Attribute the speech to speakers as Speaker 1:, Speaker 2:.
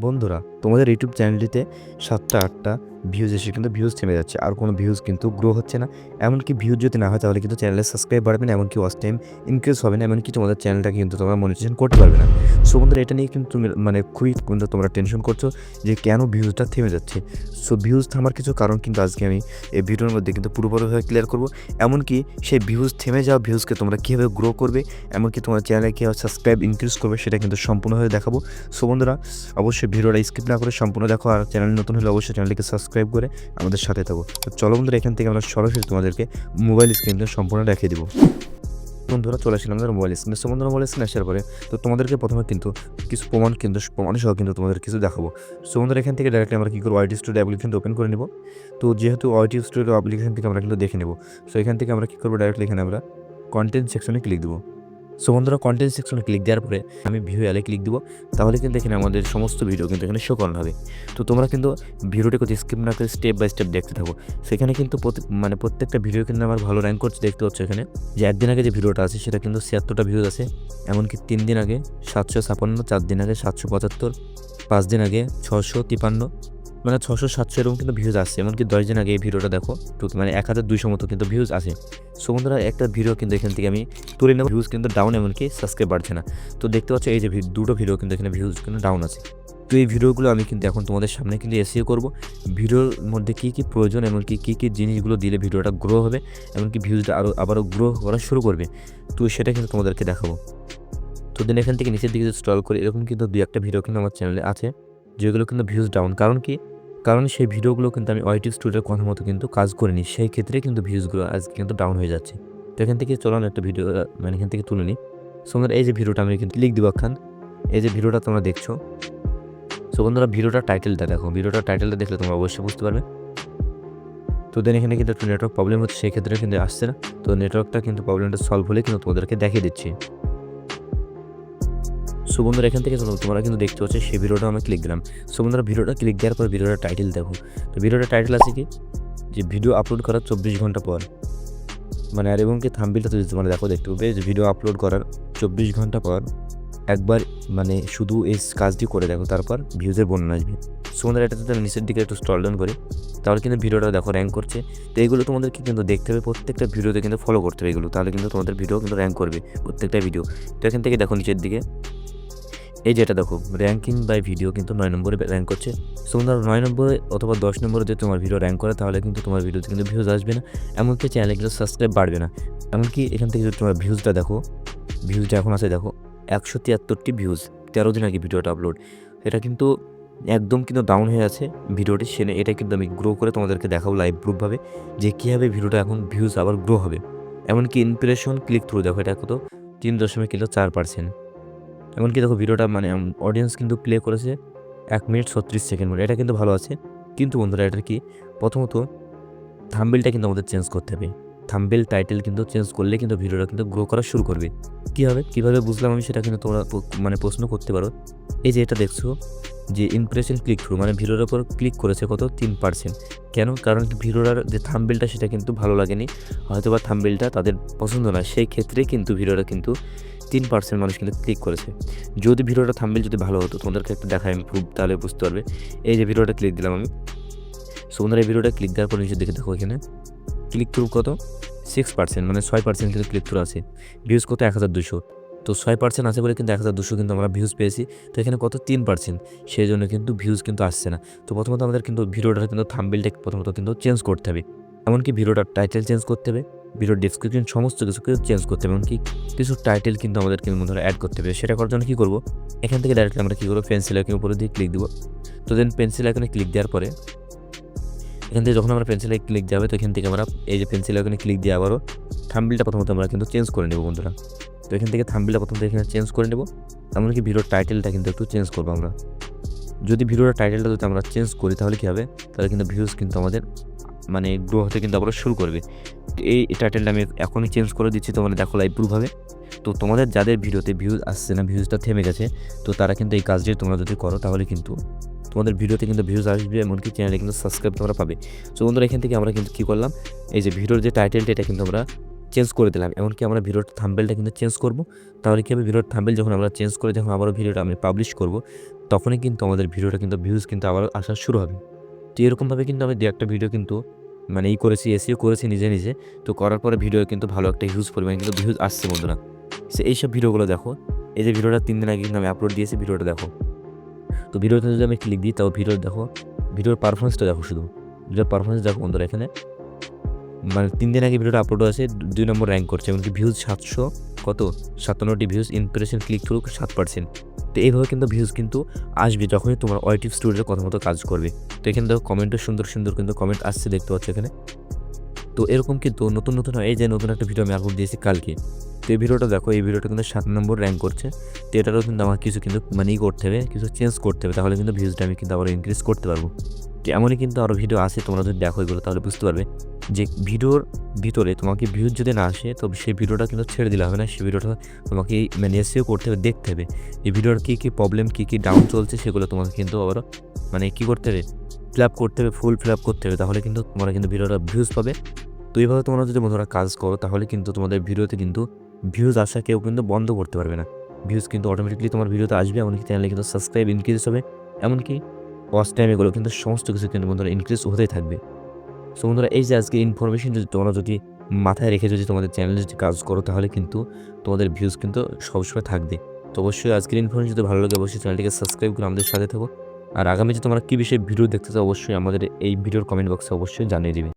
Speaker 1: বন্ধুরা তোমাদের ইউটিউব চ্যানেলটিতে সাতটা আটটা ভিউজ এসে কিন্তু ভিউজ থেমে যাচ্ছে। আর কোনো ভিউজ কিন্তু গ্রো হচ্ছে না। এমনকি ভিউজ যদি না হয়, তাহলে কিন্তু চ্যানেলের সাবস্ক্রাইব বাড়বে না, এমনকি ওয়াচ টাইম ইনক্রিজ হবে না, এমনকি তোমাদের চ্যানেলটাকে কিন্তু তোমরা মনিটাইজেশন করতে পারবে না। সো বন্ধুরা, এটা নিয়ে কিন্তু মানে খুবই কিন্তু তোমরা টেনশন করছ যে কেন ভিউজটা থেমে যাচ্ছে। সো ভিউজ থামার কিছু কারণ কিন্তু আজকে আমি এই ভিডিওর মধ্যে কিন্তু পুরোপুরিভাবে ক্লিয়ার করব। এমনকি সেই ভিউজ থেমে যাওয়া ভিউজকে তোমরা কীভাবে গ্রো করবে, এমনকি তোমার চ্যানেলে কীভাবে সাবস্ক্রাইব ইনক্রিজ করবে, সেটা কিন্তু সম্পূর্ণভাবে দেখাবো। সো বন্ধুরা, অবশ্যই ভিডিওটা স্কিপ না করে সম্পূর্ণ দেখো। আর চ্যানেল নতুন হলে অবশ্যই চ্যানেলটিকে সাবস্ক্রাইব করে আমাদের সাথে থাকো। তো চলো বন্ধুরা, এখান থেকে আমরা সরাসরি তোমাদেরকে মোবাইল স্ক্রিনটা সম্পূর্ণ দেখিয়ে দেবো। বন্ধুরা, চলে আসলাম আমাদের মোবাইল স্ক্রিনে সো বন্ধুরা মোবাইল স্ক্রিনে আসার পরে তো তোমাদেরকে প্রথমে কিন্তু কিছু প্রমাণ কিন্তু, প্রমাণ সহ কিন্তু তোমাদের কিছু দেখাবো। সো বন্ধুরা, এখান থেকে ডাইরেক্টলি আমরা কী করব ওয়াইটি স্টুডিও অ্যাপ্লিকেশনটা ওপেন করে নেব। তো যেহেতু ওয়াইটি স্টুডিও অ্যাপ্লিকেশন থেকে আমরা কিন্তু দেখে নেব। সো এখান থেকে আমরা কী করব ডাইরেক্টলি এখানে আমরা কন্টেন্ট সেকশনে ক্লিক দেবো। সো বন্ধুরা কন্টেন্ট সেকশনে ক্লিক দেওয়ার পরে আমি ভিউ এলে ক্লিক দিব। তাহলে কিন্তু এখানে আমাদের সমস্ত ভিডিও কিন্তু এখানে শো করানো হবে। তো তোমরা কিন্তু ভিডিওটা কোথাও স্কিপ না করে স্টেপ বাই স্টেপ দেখতে থাকো। সেখানে কিন্তু মানে প্রত্যেকটা ভিডিও কিন্তু আমার ভালো র্যাঙ্ক করছে দেখতে পাচ্ছ এখানে। যে একদিন আগে যে ভিডিওটা আছে, সেটা কিন্তু ছিয়াত্তরটা ভিউজ আছে। এমনকি তিন দিন আগে সাতশো ছাপান্ন, চার দিন আগে সাতশো পঁচাত্তর, পাঁচ দিন আগে ছশো তিপান্ন মানে ছশো সাতশো এরকম কিন্তু ভিউজ আসছে। এমনকি দশ দিন আগে এই ভিডিওটা দেখো তো মানে এক হাজার দুইশো মতো কিন্তু ভিউজ আছে সো বন্ধুরা, একটা ভিডিও কিন্তু এখান থেকে আমি তুলে নেব। ভিউজ কিন্তু ডাউন এমনকি সাবস্ক্রাইব বাড়ছে না। তো দেখতে পাচ্ছ, এই যে দুটো ভিডিও কিন্তু এখানে ভিউজ কিন্তু ডাউন আছে। তো এই ভিডিওগুলো আমি কিন্তু এখন তোমাদের সামনে কিন্তু এসিও করব। ভিডিওর মধ্যে কী কী প্রয়োজন, এমনকি কী কী জিনিসগুলো দিলে ভিডিওটা গ্রো হবে, এমনকি ভিউজটা আরও আবারও গ্রো করা শুরু করবে, তো সেটা কিন্তু তোমাদেরকে দেখাবো। তো দেন এখান থেকে নিচের দিকে স্টল করে, এরকম কিন্তু দু একটা ভিডিও কিন্তু আমার চ্যানেলে আছে, যেগুলো কিন্তু ভিউজ ডাউন কারণ কি? কারণ সেই ভিডিওগুলো কিন্তু আমি ওয়াইটি স্টুডিওর কথা মতো কিন্তু কাজ করিনি। সেই ক্ষেত্রে কিন্তু ভিউজগুলো আজকে কিন্তু ডাউন হয়ে যাচ্ছে। তো এখান থেকে চলানো একটা ভিডিও মানে এখান থেকে তুলে নিই। সো বন্ধুরা, এই যে ভিডিওটা আমি কিন্তু ক্লিক দিব খান এই যে ভিডিওটা তোমরা দেখছ। সো বন্ধুরা, ভিডিওটার টাইটেলটা দেখো। ভিডিওটার টাইটেলটা দেখলে তোমরা অবশ্যই বুঝতে পারবে। তো দেন এখানে কিন্তু একটু নেটওয়ার্ক প্রবলেম হচ্ছে, সেই ক্ষেত্রে কিন্তু আসছে না। তো নেটওয়ার্কটা কিন্তু প্রবলেমটা সলভ হলে কিন্তু তোমাদেরকে দেখিয়ে দিচ্ছি। সো বন্ধুরা এখান থেকে তোমরা- কিন্তু দেখতে পাচ্ছ সেই ভিডিওটা আমি ক্লিক দিলাম। সো বন্ধুরা ভিডিওটা ক্লিক দেওয়ার পর ভিডিওটার টাইটেল দেখো। তো ভিডিওটার টাইটেল আছে কি? যে ভিডিও আপলোড করার চব্বিশ ঘণ্টা পর। মানে আর এবং কি থাম্বিলটা যদি তোমরা দেখো, দেখতে পাবে যে ভিডিও আপলোড করার চব্বিশ ঘণ্টা পর একবার মানে শুধু এই কাজটি করে দেখো, তারপর ভিউজের বন্যা আসবে। সো বন্ধুরা এটা যদি নিচের দিকে একটু স্টল ডাউন করি, তাহলে কিন্তু ভিডিওটা দেখো র্যাঙ্ক করছে। তো এইগুলো তোমাদেরকে কিন্তু দেখতে হবে, প্রত্যেকটা ভিডিওতে কিন্তু ফলো করতে হবে এগুলো, তাহলে কিন্তু তোমাদের ভিডিও কিন্তু র্যাঙ্ক করবে প্রত্যেকটা ভিডিও তো এখান থেকে দেখো নিচের দিকে। এই যেটা দেখো র্যাঙ্কিং বাই ভিডিও কিন্তু নয় নম্বরে র্যাঙ্ক করছে। সো ধরো নয় নম্বরে অথবা দশ নম্বরে যদি তোমার ভিডিও র্যাঙ্ক করে, তাহলে কিন্তু তোমার ভিডিওতে কিন্তু ভিউজ আসবে না। এমনকি চ্যানেলে কিন্তু সাবস্ক্রাইব বাড়বে না। এমনকি এখান থেকে যদি তোমার ভিউজটা দেখো ভিউজটা এখন আছে দেখো, একশো তিয়াত্তরটি ভিউজ তেরো দিন আগে ভিডিওটা আপলোড এটা কিন্তু একদম কিন্তু ডাউন হয়ে আছে ভিডিওটি সেনে এটা কিন্তু আমি গ্রো করে তোমাদেরকে দেখাবো লাইভ প্রুফভাবে যে কীভাবে ভিডিওটা এখন ভিউজ আবার গ্রো হবে। এমনকি ইনপ্রেশন ক্লিক থ্রু দেখো, এটা কত? তিন দশমিক কিন্তু চার পার্সেন্ট এমনকি দেখো ভিডিওটা মানে অডিয়েন্স কিন্তু প্লে করেছে এক মিনিট ছত্রিশ সেকেন্ড মতো এটা কিন্তু ভালো আছে। কিন্তু বন্ধুরা, এটা কি? প্রথমত থাম্বেলটা কিন্তু আমাদের চেঞ্জ করতে হবে। থাম্বেল টাইটেল কিন্তু চেঞ্জ করলে কিন্তু ভিডিওটা কিন্তু গ্রো করা শুরু করবে। কী হবে? কীভাবে বুঝলাম আমি সেটা কিন্তু তোমরা মানে প্রশ্ন করতে পারো। এই যে এটা দেখছ, যে ইমপ্রেশন ক্লিক থ্রু মানে ভিডিওর ওপর ক্লিক করেছে কত? তিন পার্সেন্ট কেন? কারণ ভিডিওটার যে থাম্বেলটা সেটা কিন্তু ভালো লাগেনি। হয়তো বা থাম্বেলটা তাদের পছন্দ না। সেই ক্ষেত্রে কিন্তু ভিডিওটা কিন্তু তিন পার্সেন্ট মানুষ কিন্তু ক্লিক করেছে। যদি ভিডিওটা থাম্বেল যদি ভালো হতো, তোমাদেরকে একটু দেখায় আমি প্রুফ তাহলে বুঝতে পারবে। এই যে ভিডিওটা ক্লিক দিলাম আমি। সো এই ভিডিওটা ক্লিক দেওয়ার পর নিচে দেখে দেখো এখানে। ক্লিক থ্রু কত? সিক্স পার্সেন্ট মানে ছয় পার্সেন্ট কিন্তু ক্লিক থ্রু আছে। ভিউজ কত? এক হাজার দুশো তো ছয় পার্সেন্ট আছে বলে কিন্তু এক হাজার দুশো কিন্তু আমরা ভিউজ পেয়েছি। তো এখানে কত? তিন পার্সেন্ট সেই জন্য কিন্তু ভিউজ কিন্তু আসছে না। তো প্রথমত আমাদের কিন্তু ভিডিওটার কিন্তু থাম্বেলটা প্রথমত কিন্তু চেঞ্জ করতে হবে। এমনকি ভিডিওটার টাইটেল চেঞ্জ করতে হবে। ভিডিওর ডিসক্রিপশন সমস্ত কিছু চেঞ্জ করতে হবে, এমনকি কিছু টাইটেল কিন্তু আমাদের কিন্তু ধরো অ্যাড করতে হবে। সেটা করার জন্য কী করব? এখান থেকে ডাইরেক্টলি আমরা কী করব? পেন্সিল আইকনের উপরে দিয়ে ক্লিক দেবো। তো দেন পেন্সিল আইকনে ক্লিক দেওয়ার পরে, এখান থেকে যখন আমরা পেন্সিল ক্লিক হবে, তো এখান থেকে আমরা এই যে পেন্সিল আইকনে ক্লিক দিয়ে আবারও থাম্বিলটা প্রথমত আমরা কিন্তু চেঞ্জ করে নেব, বন্ধুরা। তো এখান থেকে থাম্বিলটা প্রথমত এখানে চেঞ্জ করে নেব। এমনকি ভিডিওর টাইটেলটা কিন্তু একটু চেঞ্জ করব আমরা। যদি ভিডিওর টাইটেলটা যদি আমরা চেঞ্জ করি, তাহলে কী হবে? তাহলে কিন্তু ভিউজ কিন্তু আমাদের মানে গ্রো হতে কিন্তু আবার শুরু করবে। এই টাইটেলটা আমি এখনই চেঞ্জ করে দিচ্ছি, তোমরা দেখো লাইভ প্রুফভাবে তো তোমাদের যাদের ভিডিওতে ভিউজ আসছে না ভিউজটা থেমে গেছে, তো তারা কিন্তু এই কাজটি তোমরা যদি করো, তাহলে কিন্তু তোমাদের ভিডিওতে কিন্তু ভিউজ আসবে, এমনকি চ্যানেলে কিন্তু সাবস্ক্রাইব তোমরা পাবে। সো বন্ধুরা, এখান থেকে আমরা কিন্তু কী করলাম? এই যে ভিডিওর যে টাইটেলটা এটা কিন্তু আমরা চেঞ্জ করে দিলাম। এমনকি আমরা ভিডিওর থাম্বেলটা কিন্তু চেঞ্জ করব। তাহলে কী হবে? ভিডিওর থাম্বেল যখন আমরা চেঞ্জ করে, যখন আবারও ভিডিওটা আমি পাবলিশ করব, তখনই কিন্তু আমাদের ভিডিওটা কিন্তু ভিউজ কিন্তু আবার আসা শুরু হবে। তো এরকমভাবে কিন্তু আমি দু একটা ভিডিও কিন্তু মানে ই করেছি এসিও করেছি নিজে নিজে। তো করার পরে ভিডিও কিন্তু ভালো একটা হিউজ পরিমাণে কিন্তু ভিউজ আসছে বন্ধুরা। সে এইসব ভিডিওগুলো দেখো। এই যে ভিডিওটা তিন দিন আগে কিন্তু আমি আপলোড দিয়েছি ভিডিওটা দেখো। তো ভিডিওতে যদি আমি ক্লিক দিই, তাও ভিডিও দেখো ভিডিওর পারফরমেন্সটা দেখো শুধু। ভিডিওর পারফরমেন্স দেখো বন্ধুরা এখানে। মানে তিন দিন আগে ভিডিওটা আপলোড আছে দুই নম্বর র্যাঙ্ক করছে, এমনকি ভিউজ সাতশো কত? সাতান্নটি ভিউজ ইমপ্রেশন ক্লিক থ্রু সাত পার্সেন্ট তো এইভাবে কিন্তু ভিউজ কিন্তু আসবে যখনই তোমার ওয়াইটিভ স্টুডিওর কথা মতো কাজ করবে। তো এখানে দেখো কমেন্টও সুন্দর সুন্দর কিন্তু কমেন্ট আসছে দেখতে পাচ্ছ এখানে। তো এরকম কিন্তু নতুন নতুন এই যে নতুন একটা ভিডিও আমি আপলোড দিয়েছি কালকে। তো এই ভিডিওটা দেখো, এই ভিডিওটা কিন্তু সাত নম্বর র্যাঙ্ক করছে। তো এটারও কিন্তু আমাকে কিছু কিন্তু মানে করতে হবে, কিছু চেঞ্জ করতে হবে, তাহলে কিন্তু ভিউজটা আমি কিন্তু আবার ইনক্রিজ করতে পারব। তো এমনই কিন্তু আরও ভিডিও আছে, তোমরা যদি দেখো এগুলো, তাহলে বুঝতে পারবে যে ভিডিওর ভিতরে তোমাকে ভিউজ যদি না আসে, তো সেই ভিডিওটা কিন্তু ছেড়ে দিলে হবে না, সেই ভিডিওটা তোমাকে মানে এসিও করতে হবে, দেখতে হবে। এই ভিডিওর কী কী প্রবলেম কী কী ডাউন চলছে, সেগুলো তোমাকে কিন্তু আবারও মানে কী করতে হবে ফিল আপ করতে হবে ফুল ফিল আপ করতে হবে, তাহলে কিন্তু তোমরা কিন্তু ভিডিওটা ভিউজ পাবে। তো এইভাবে তোমরা যদি বন্ধুরা কাজ করো, তাহলে কিন্তু তোমাদের ভিডিওতে কিন্তু ভিউজ আসা কেউ কিন্তু বন্ধ করতে পারবে না। ভিউজ কিন্তু অটোমেটিকলি তোমার ভিডিওতে আসবে, এমনকি চ্যানেলে কিন্তু সাবস্ক্রাইব ইনক্রিজ হবে, এমনকি ওয়াচ টাইম এগুলো কিন্তু সমস্ত কিছু কিন্তু বন্ধুরা ইনক্রিজ হতেই থাকবে। সো বন্ধুরা, এই যে আজকে ইনফরমেশন যদি তোমরা যদি মাথায় রেখে যদি তোমাদের চ্যানেলে যদি কাজ করো, তাহলে কিন্তু তোমাদের ভিউজ কিন্তু সবসময় থাকবে। তো অবশ্যই আজকের ইনফরমেশন যদি ভালো লাগে, অবশ্যই চ্যানেলটিকে সাবস্ক্রাইব করে আমাদের সাথে থাকো। আর আগামী যে তোমরা কী বিষয়ে ভিডিও দেখতে চাও, অবশ্যই আমাদের এই ভিডিওর কমেন্ট বক্সে অবশ্যই জানিয়ে দিবে।